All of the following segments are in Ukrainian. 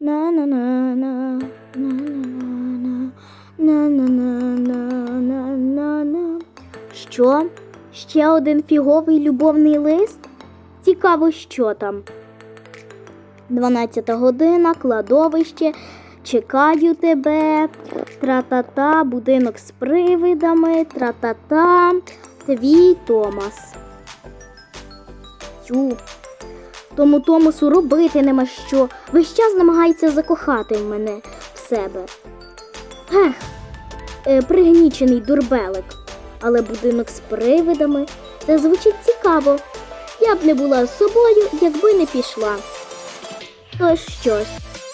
на на на на на на на на на на на на Що? Ще один фіговий любовний лист? Цікаво, що там. 12 година, кладовище, чекаю тебе, тра-та-та, будинок з привидами, тра-та-та, твій Томас. Тю. Тому Томасу робити нема що. Весь час намагається закохати мене в себе. Ех, е, пригнічений дурбелик. Але будинок з привидами це звучить цікаво. Я б не була з собою, якби не пішла. Тож що ж,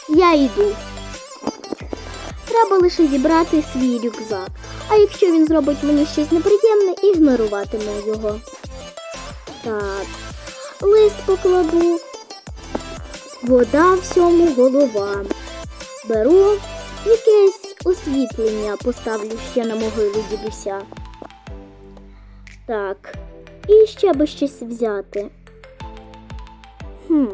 я йду. Треба лише зібрати свій рюкзак. А якщо він зробить мені щось неприємне, ігноруватиму його. Так, лист покладу. Вода всьому голова. Беру якесь освітлення, поставлю ще на могилу дідуся. Так, і ще би щось взяти. Хм.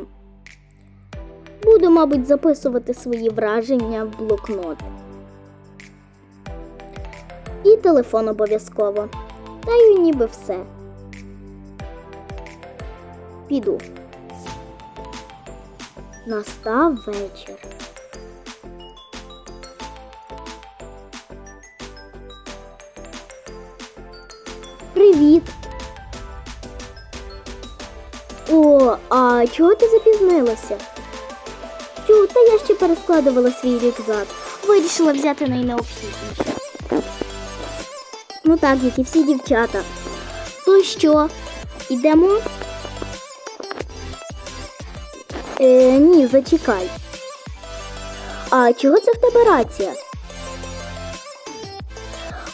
Буду, мабуть, записувати свої враження в блокнот. І телефон обов'язково. Та й ніби все. Піду. Настав вечір. Привіт. О, а чого ти запізнилася? Тю, та я ще перескладувала свій рюкзак. Вирішила взяти найнеобхідніше. Ну так, як і всі дівчата. То що? Ідемо? Е, ні, зачекай. А чого це в тебе рація?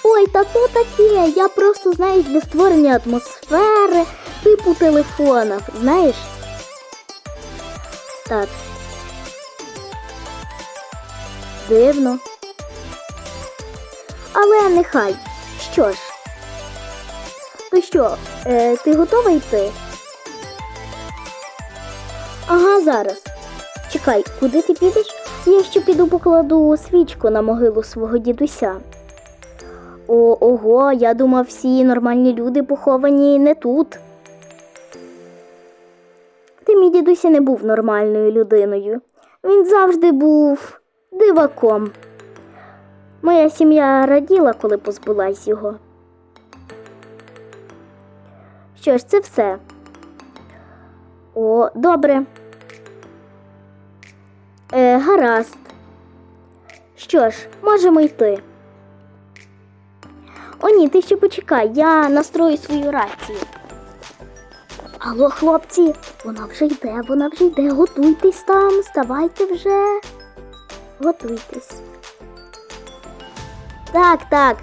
Ой, та то таке. Я просто знаю для створення атмосфери, типу телефонів, знаєш? Так. Дивно. Але нехай. Що ж? То що, е, ти готова йти? Ага, зараз. Чекай, куди ти підеш? Я ще піду покладу свічку на могилу свого дідуся. О, ого, я думав, всі нормальні люди поховані не тут. Ти мій дідуся не був нормальною людиною. Він завжди був диваком. Моя сім'я раділа, коли позбулась його. Що ж, це все. О, добре. Е, гаразд. Що ж, можемо йти. О, ні, ти ще почекай, я настрою свою рацію. Алло, хлопці, вона вже йде, вона вже йде. Готуйтесь там, ставайте вже. Готуйтесь. Так, так,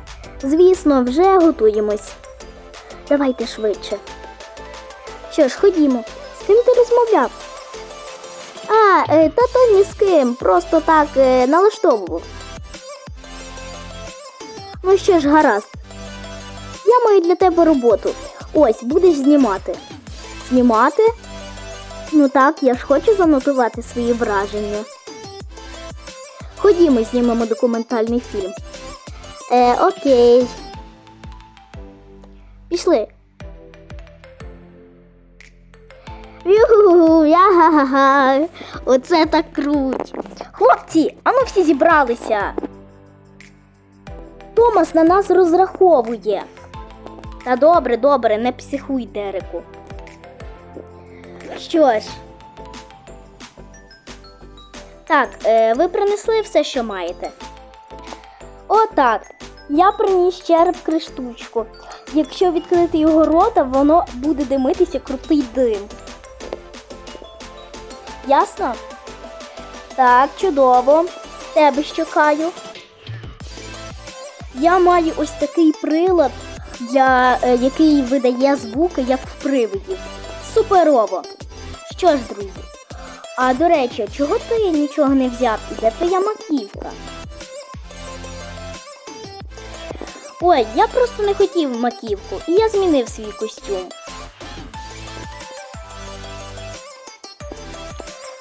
звісно, вже готуємось. Давайте швидше. Що ж, ходімо. З ким ти розмовляв? А, е, та то ні з ким, просто так е, налаштовував. Ну що ж, гаразд. Я маю для тебе роботу. Ось, будеш знімати. Знімати? Ну так, я ж хочу занотувати свої враження. Ходімо, знімемо документальний фільм. Е, окей. Пішли. Я-га-га-га. Оце так круть. Хлопці, ану всі зібралися. Томас на нас розраховує. Та добре, добре, не психуй, Дереку. Що ж. Так, е, ви принесли все, що маєте. Отак. Я приніс череп криштучку. Якщо відкрити його рота, воно буде димитися крутий дим. Ясно? Так, чудово. Тебе що каю. Я маю ось такий прилад, для, е, який видає звуки, як в привидів. Суперово. Що ж, друзі? А до речі, чого ти нічого не взяв? Де твоя маківка? Ой, я просто не хотів маківку, і я змінив свій костюм.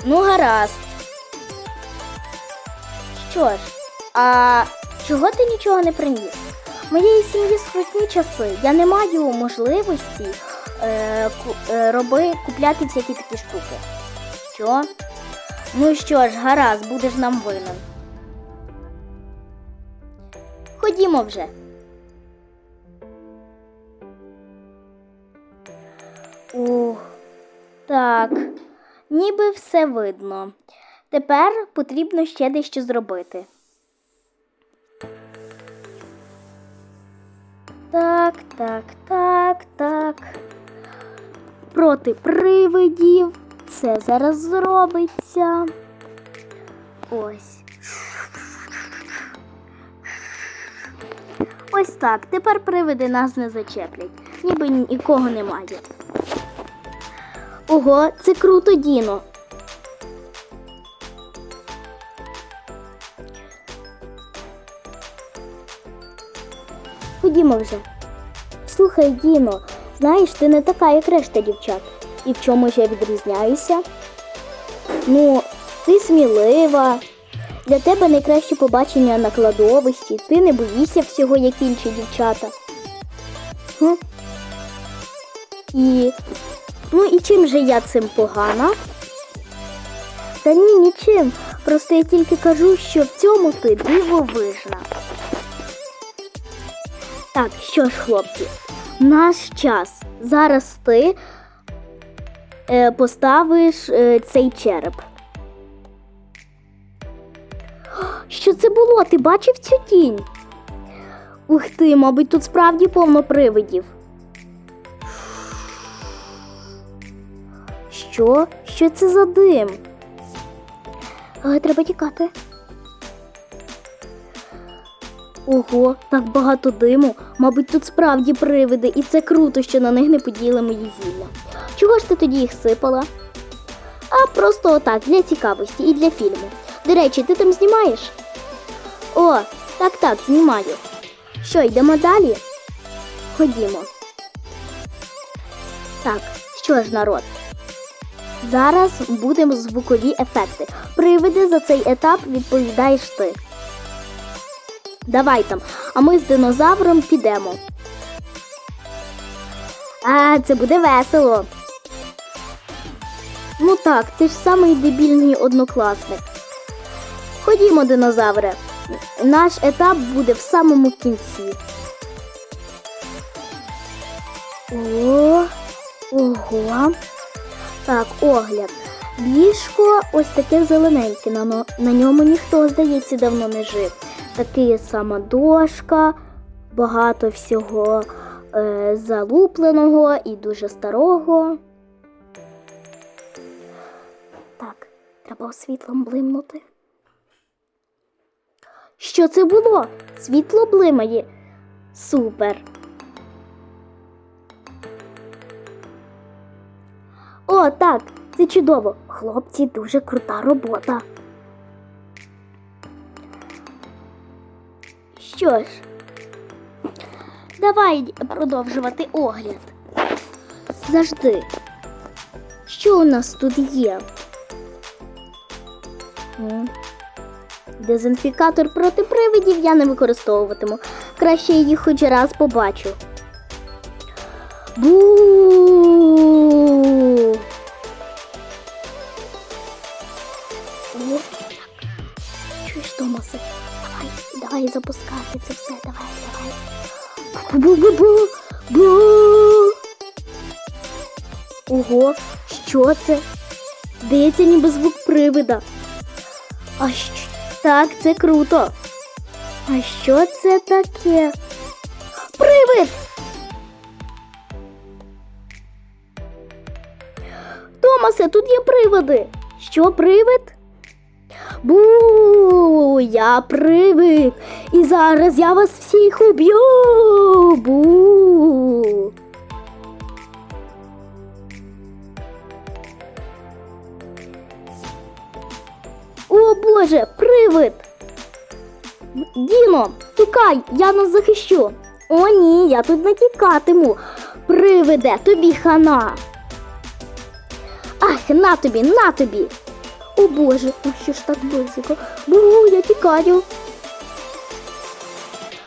Ну, гаразд. Що ж, а чого ти нічого не приніс? Моєї сім'ї скрутні часи. Я не маю можливості е, е, роби, купляти всякі такі штуки. Що? Ну що ж, гаразд, будеш нам винен. Ходімо вже. Ух, так, ніби все видно. Тепер потрібно ще дещо зробити. Так, так, так, так. Проти привидів. Це зараз зробиться. Ось. Ось так. Тепер привиди нас не зачеплять. Ніби нікого немає. Ого, це круто, Діно. Ходімо вже. Слухай, Діно, знаєш, ти не така, як решта дівчат. І в чому ж я відрізняюся? Ну, ти смілива. Для тебе найкраще побачення на кладовищі. Ти не боїшся всього, як інші дівчата. Хм? І. Ну і чим же я цим погана? Та ні, нічим. Просто я тільки кажу, що в цьому ти дивовижна. Так, що ж, хлопці, наш час. Зараз ти е, поставиш е, цей череп. Що це було? Ти бачив цю тінь? Ух ти, мабуть, тут справді повно привидів. Що? Що це за дим? Але треба тікати. Ого, так багато диму. Мабуть, тут справді привиди, і це круто, що на них не поділи мої зілля. Чого ж ти тоді їх сипала? А просто отак, для цікавості і для фільму. До речі, ти там знімаєш? О, так, так, знімаю. Що, йдемо далі? Ходімо. Так, що ж, народ? Зараз будемо звукові ефекти. Привиди за цей етап відповідаєш ти. Давай там, а ми з динозавром підемо. А, це буде весело. Ну так, ти ж самий дебільний однокласник. Ходімо, динозавре. Наш етап буде в самому кінці. О, ого. Так, огляд. Ліжко ось таке зелененьке. На, на ньому ніхто, здається, давно не жив. Такі сама дошка, багато всього е, залупленого і дуже старого. Так, треба світлом блимнути. Що це було? Світло блимає. Супер. О, так, це чудово. Хлопці, дуже крута робота. Що ж, давай продовжувати огляд. Завжди. Що у нас тут є? Дезінфікатор проти привидів я не використовуватиму. Краще їх хоч раз побачу. Бу. Давай, запускати це все. Давай, давай. Бу-бу-бу-бу. Бу. Ого, що це? Здається, ніби звук привида. А що? Так, це круто. А що це таке? Привид! Томасе, тут є привиди. Що привид? Бу, я привид. І зараз я вас всіх уб'ю. Бу. О Боже, привид! Діно, тікай, я нас захищу. О, ні, я тут не тікатиму. Привиде, тобі хана. Ах, на тобі, на тобі. О боже, а що ж так близько? Бу, я тікаю.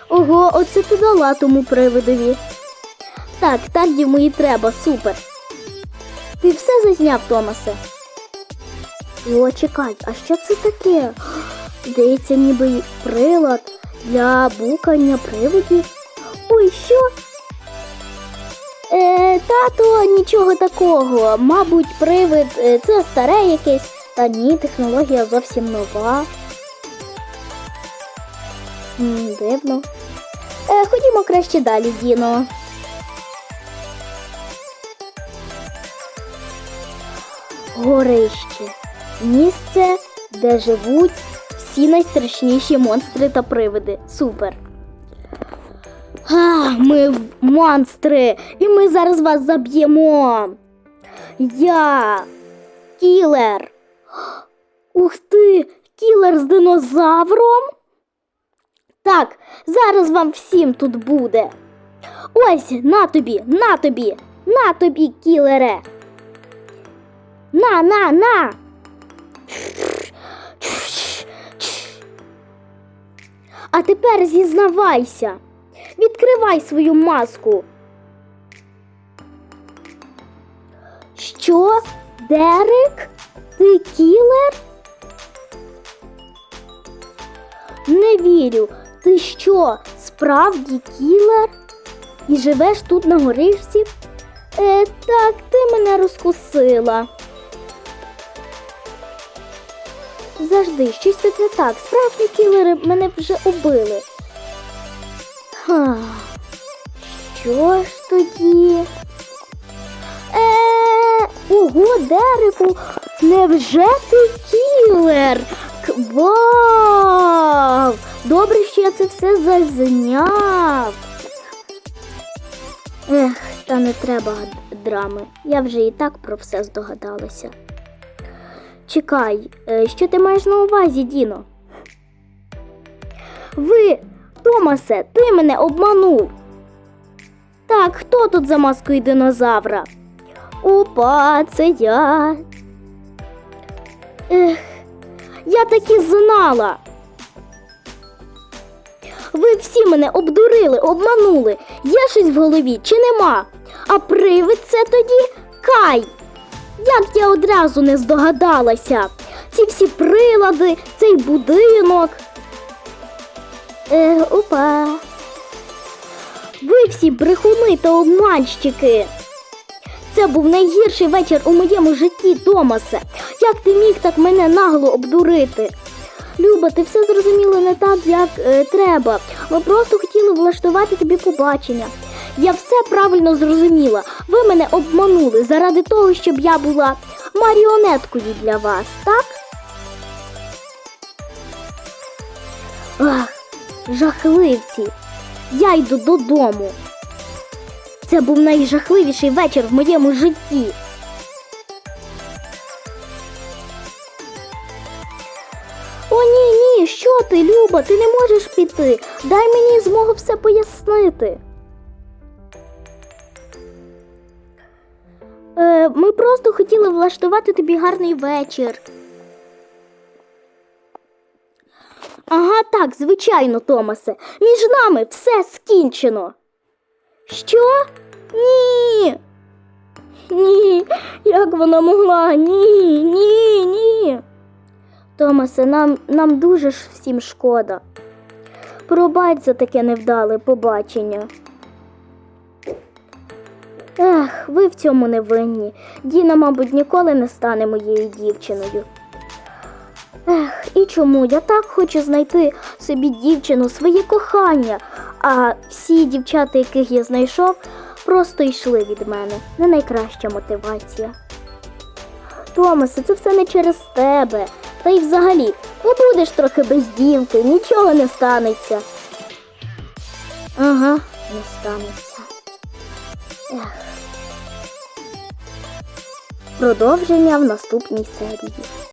Ого, оце ти дала тому привидові. Так, так йому і треба, супер. Ти все зазняв, Томасе? О, чекай, а що це таке? Здається, ніби прилад для букання привидів. Ой, що? Е, тато, нічого такого. Мабуть, привид е, це старе якесь. Та ні, технологія зовсім нова. М, дивно. Е, ходімо краще далі, Діно. Горище. Місце, де живуть всі найстрашніші монстри та привиди. Супер. А, ми монстри, і ми зараз вас заб'ємо. Я кілер. Ух ти, кілер з динозавром. Так, зараз вам всім тут буде. Ось, на тобі, на тобі, на тобі, кілере. На, на, на. А тепер зізнавайся. Відкривай свою маску. Що? Дерек? Ти кілер? Не вірю. Ти що, справді кілер? І живеш тут на горишці? Е, так, ти мене розкусила. Завжди, щось тут не так. Справді кілери мене вже убили. Ха. Що ж тоді? Е, ого, Дереку, невже ти кілер? Вау! Добре, що я це все зазняв. Ех, та не треба драми. Я вже і так про все здогадалася. Чекай, е, що ти маєш на увазі, Діно? Ви, Томасе, ти мене обманув. Так, хто тут за маскою динозавра? Опа, це я. Ех, я так і знала. Ви всі мене обдурили, обманули. Є щось в голові чи нема? А привид це тоді Кай. Як я одразу не здогадалася? Ці всі прилади, цей будинок. Е, опа. Ви всі брехуни та обманщики. Це був найгірший вечір у моєму житті, Томасе. Як ти міг так мене нагло обдурити? Люба, ти все зрозуміла не так, як е, треба. Ми просто хотіли влаштувати тобі побачення. Я все правильно зрозуміла. Ви мене обманули заради того, щоб я була маріонеткою для вас, так? Ах, жахливці. Я йду додому. Це був найжахливіший вечір в моєму житті. О, ні, ні, що ти, Люба, ти не можеш піти. Дай мені змогу все пояснити. Е, ми просто хотіли влаштувати тобі гарний вечір. Ага, так, звичайно, Томасе. Між нами все скінчено. Що? Ні. Ні, як вона могла? Ні, ні, ні. Томасе, нам, нам дуже ж всім шкода. Пробач за таке невдале побачення. Ех, ви в цьому не винні. Діна, мабуть, ніколи не стане моєю дівчиною. Ех, і чому я так хочу знайти собі дівчину, своє кохання, а всі дівчата, яких я знайшов, просто йшли від мене. Не найкраща мотивація. Томасе, це все не через тебе. Та й взагалі, побудеш трохи без дівки, нічого не станеться. Ага, не станеться. Ех. Продовження в наступній серії.